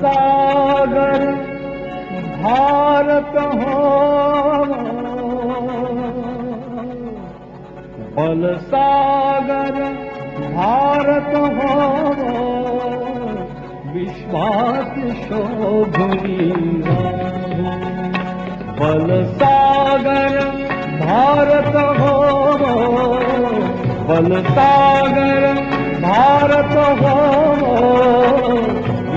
सागर भारत बल सागर भारत विश्वास शोभनी बल सागर भारत हो बल सागर भारत हो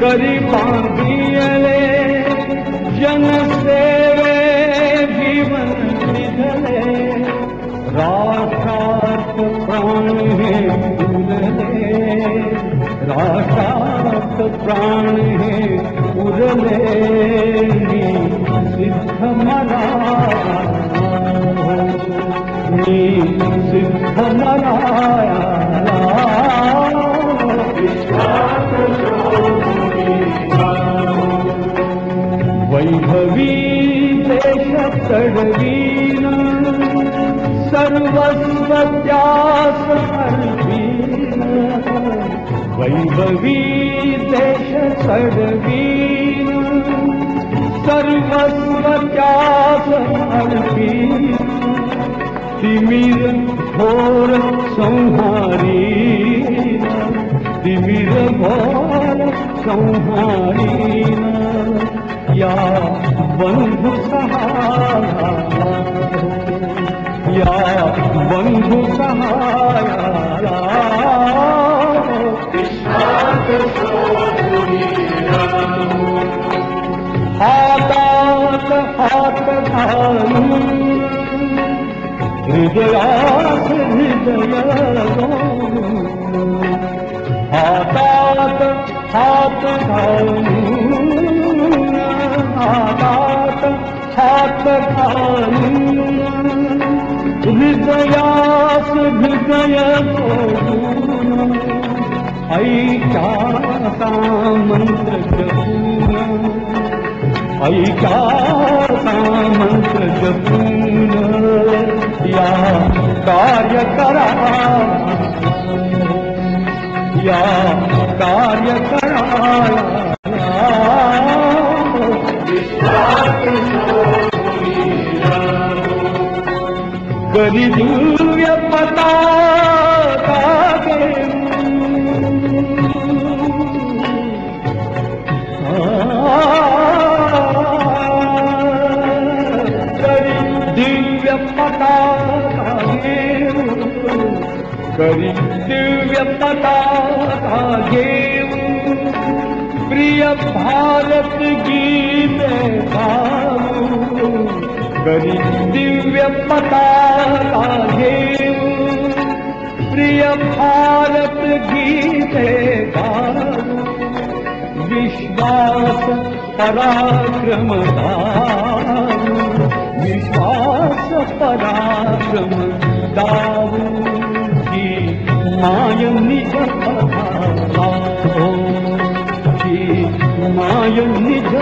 करी बांधियले जन जीवन दिधले राशात प्राण है उरले राशात प्राण है उरले। सिद्ध मनाया सिद्ध मनाया सर्वस्व वैभवी देश चढवीन सर्वस्व अर्पीन तिमिर घोर संहारी तिमिर घोर संहारीन बंधु हातात हात घालून हृदय सोडून ऐकाता मंत्र जपून। ऐकाता मंत्र जपून या कार्य करा। या कार्य करा करी दिव्य पता करी दिव्य पता पता प्रिय भारत गीत गाऊ दिव्य घेऊ प्रिय भारत गीते विश्वास पराक्रम दाऊ विश्वास पराक्रम दाऊ की माय निज पराला की माय निज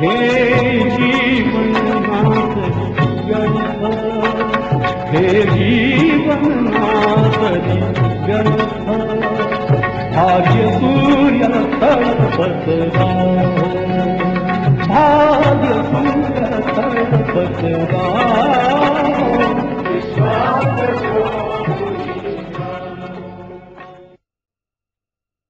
भाग्य हेवना व्य सूर्य